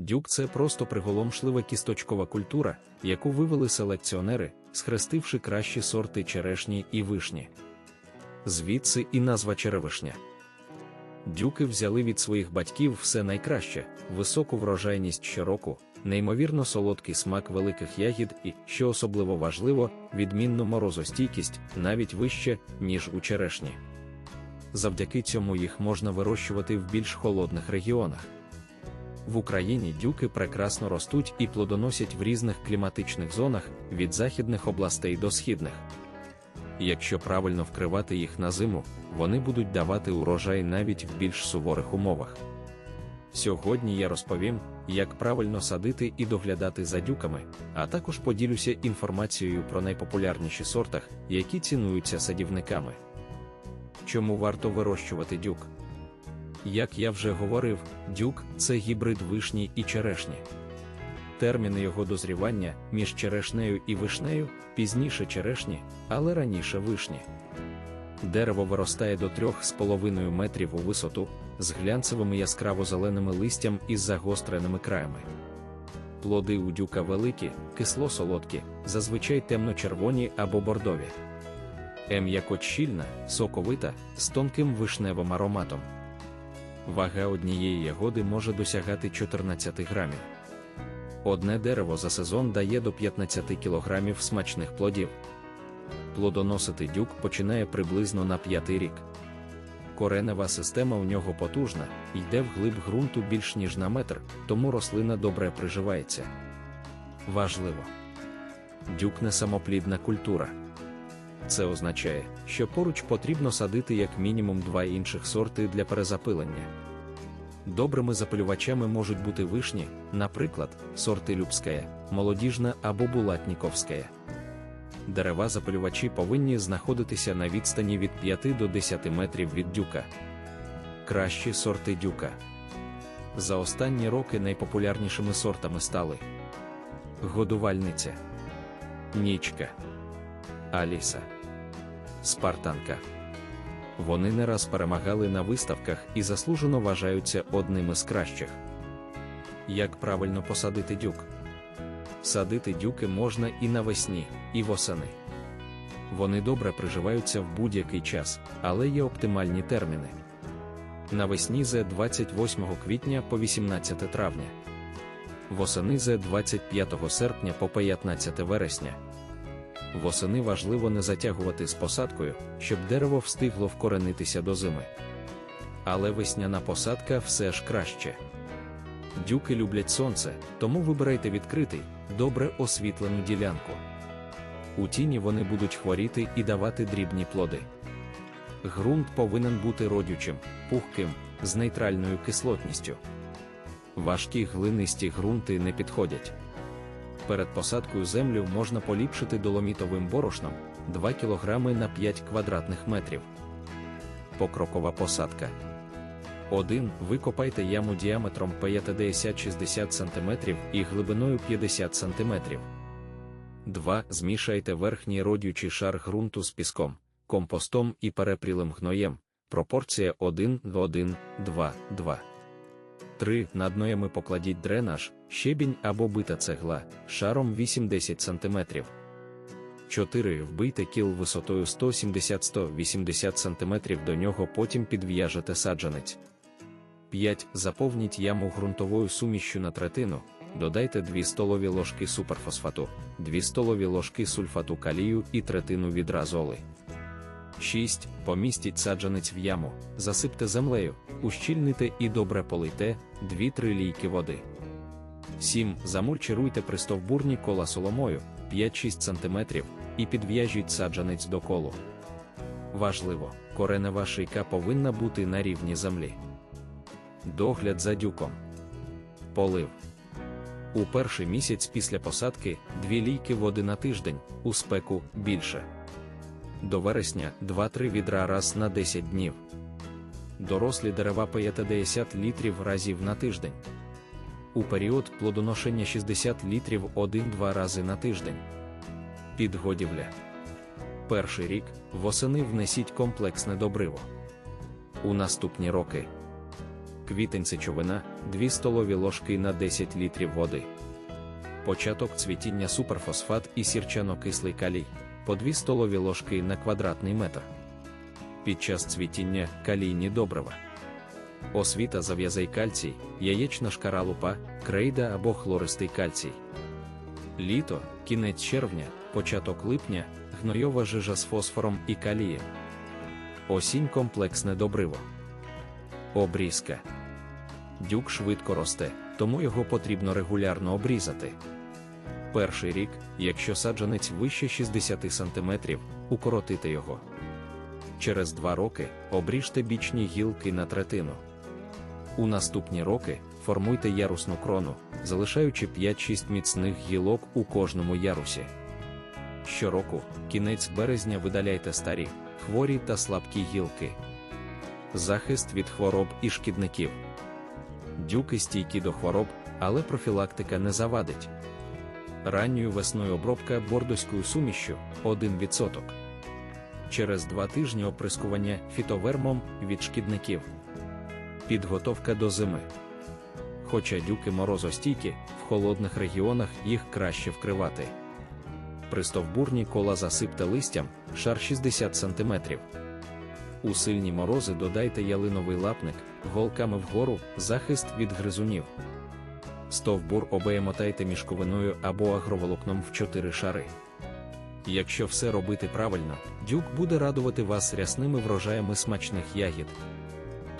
Дюк це просто приголомшлива кісточкова культура, яку вивели селекціонери, схрестивши кращі сорти черешні і вишні. Звідси і назва черевишня. Дюки взяли від своїх батьків все найкраще, високу врожайність щороку, неймовірно солодкий смак великих ягід і, що особливо важливо, відмінну морозостійкість навіть вище, ніж у черешні. Завдяки цьому їх можна вирощувати в більш холодних регіонах. В Україні дюки прекрасно ростуть і плодоносять в різних кліматичних зонах від західних областей до східних. Якщо правильно вкривати їх на зиму, вони будуть давати урожай навіть в більш суворих умовах. Сьогодні я розповім, як правильно садити і доглядати за дюками, а також поділюся інформацією про найпопулярніші сортах, які цінуються садівниками. Чому варто вирощувати дюк? Як я вже говорив, дюк це гібрид вишні і черешні. Терміни його дозрівання між черешнею і вишнею, пізніше черешні, але раніше вишні. Дерево виростає до 3,5 метрів у висоту, з глянцевими яскраво-зеленими листям із загостреними краями. Плоди у дюка великі, кисло-солодкі, зазвичай темно-червоні або бордові. М'якоть щільна, соковита, з тонким вишневим ароматом. Вага однієї ягоди може досягати 14 грамів. Одне дерево за сезон дає до 15 кг смачних плодів. Плодоносити дюк починає приблизно на п'ятий рік. Коренева система у нього потужна, йде вглиб ґрунту більш ніж на метр, тому рослина добре приживається. Важливо. Дюк не самоплідна культура. Це означає, що поруч потрібно садити як мінімум два інших сорти для перезапилення. Добрими запилювачами можуть бути вишні, наприклад, сорти Любськая, молодіжна або булатніковська. Дерева запилювачі повинні знаходитися на відстані від 5 до 10 метрів від дюка. Кращі сорти дюка. За останні роки найпопулярнішими сортами стали годувальниця, нічка, Аліса, Спартанка. Вони не раз перемагали на виставках і заслужено вважаються одним із кращих. Як правильно посадити дюк? Садити дюки можна і навесні, і восени. Вони добре приживаються в будь-який час, але є оптимальні терміни. Навесні з 28 квітня по 18 травня, восени з 25 серпня по 15 вересня. Восени важливо не затягувати з посадкою, щоб дерево встигло вкоренитися до зими. Але весняна посадка все ж краще. Дюки люблять сонце, тому вибирайте відкритий, добре освітлену ділянку. У тіні вони будуть хворіти і давати дрібні плоди. Грунт повинен бути родючим, пухким, з нейтральною кислотністю. Важкі глинисті ґрунти не підходять. Перед посадкою землю можна поліпшити доломітовим борошном 2 кг на 5 квадратних метрів. Покрокова посадка. 1. Викопайте яму діаметром 50-60 см і глибиною 50 см. 2. Змішайте верхній родючий шар ґрунту з піском, компостом і перепрілим гноєм. Пропорція 1 до 1, 2, 2. 3. Над ноями покладіть дренаж, щебінь або бита цегла шаром 8-10 см. 4. Вбийте кіл висотою 170-180 см до нього потім підв'яжете саджанець. 5. Заповніть яму ґрунтовою сумішю на третину, додайте 2 столові ложки суперфосфату, 2 столові ложки сульфату калію і третину відразоли. 6. Помістіть саджанець в яму, засипте землею, ущільните і добре полийте 2-3 лійки води. 7. Замульчируйте пристовбурні кола соломою 5-6 см і підв'яжіть саджанець до колу. Важливо, коренева шийка повинна бути на рівні землі. Догляд за дюком. Полив. У перший місяць після посадки 2 лійки води на тиждень, у спеку більше. До вересня 2-3 відра раз на 10 днів. Дорослі дерева 50 літрів разів на тиждень. У період плодоношення 60 літрів 1-2 рази на тиждень. Підгодівля. Перший рік восени внесіть комплексне добриво. У наступні роки Квітень сечовина 2 столові ложки на 10 літрів води. Початок цвітіння суперфосфат і сірчано-кислий калій по 2 столові ложки на квадратний метр. Під час цвітіння калійні добрива. Освіта зав'язай кальцій, яєчна шкаралупа, крейда або хлористий кальцій. Літо, кінець червня, початок липня, гнойова жижа з фосфором і калієм. Осінь комплексне добриво. Обрізка. Дюк швидко росте, тому його потрібно регулярно обрізати. Перший рік, якщо саджанець вище 60 см, укоротити його. Через два роки обріжте бічні гілки на третину. У наступні роки формуйте ярусну крону, залишаючи 5-6 міцних гілок у кожному ярусі. Щороку, кінець березня видаляйте старі, хворі та слабкі гілки. Захист від хвороб і шкідників. Дюки стійкі до хвороб, але профілактика не завадить. Ранньою весною обробка бордоською сумішю 1%. Через два тижні оприскування фітовермом від шкідників. Підготовка до зими. Хоча дюки морозостійкі, в холодних регіонах їх краще вкривати. Пристовбурні кола засипте листям шар 60 см. У сильні морози додайте ялиновий лапник, голками вгору, захист від гризунів. Стовбур обеємотайте мішковиною або агроволокном в чотири шари. Якщо все робити правильно, дюк буде радувати вас рясними врожаями смачних ягід,